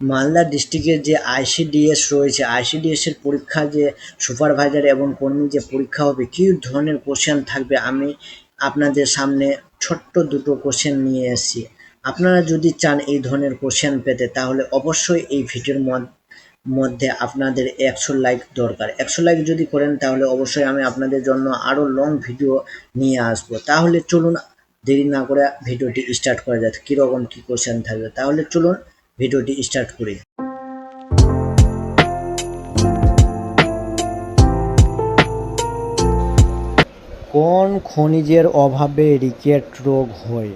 মালদা ডিস্ট্রিক্টের যে আইসিডিএস রয়েছে আইসিডিএস এর পরীক্ষা যে সুপারভাইজার এবং কর্মী যে পরীক্ষা হবে, কী ধরনের কোশ্চেন থাকবে? আমি আপনাদের সামনে ছোট্ট দুটো কোশ্চেন নিয়ে এসেছি। আপনারা যদি চান এই ধরনের কোশ্চেন পেতে, তাহলে অবশ্যই এই ভিডিওর মধ্যে আপনাদের একশো লাইক দরকার। একশো লাইক যদি করেন, তাহলে অবশ্যই আমি আপনাদের জন্য আরও লং ভিডিও নিয়ে আসব। তাহলে চলুন, দেরি না করে ভিডিওটি স্টার্ট করা যাক, কীরকম কী কোশ্চেন থাকবে। তাহলে চলুন ভিডিওটি স্টার্ট করি। কোন খনিজের অভাবে রিকেট রোগ হয়?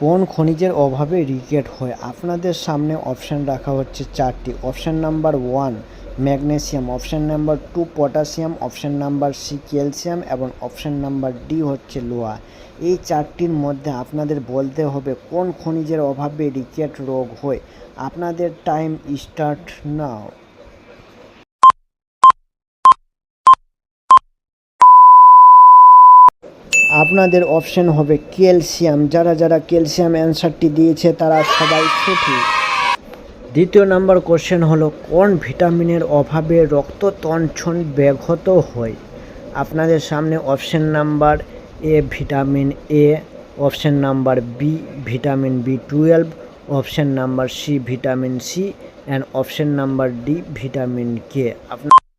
কোন খনিজের অভাবে রিকেট হয়? আপনাদের সামনে অপশান রাখা হচ্ছে চারটি। Option number one magnesium option number two, potassium option number C, calcium এবং অপশান নাম্বার ডি হচ্ছে লোহা। এই চারটির মধ্যে আপনাদের বলতে হবে কোন খনিজের অভাবে রিকেট রোগ হয়। আপনাদের টাইম স্টার্ট নাও। আপনাদের অপশান হবে ক্যালসিয়াম। যারা যারা ক্যালসিয়াম অ্যান্সারটি দিয়েছে তারা সবাই সঠিক। দ্বিতীয় নাম্বার কোশ্চেন হলো, কোন ভিটামিনের অভাবে রক্ত তঞ্চন ব্যাঘত হয়? আপনাদের সামনে option number A vitamin A option number B vitamin B twelve option number C vitamin C and option number D vitamin K আপনার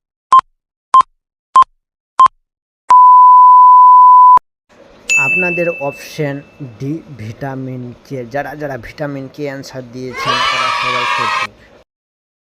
আপনাদের অপশন ডি ভিটামিন কে যারা যারা ভিটামিন কে অ্যান্সার দিয়েছেন তারা সবাই সঠিক।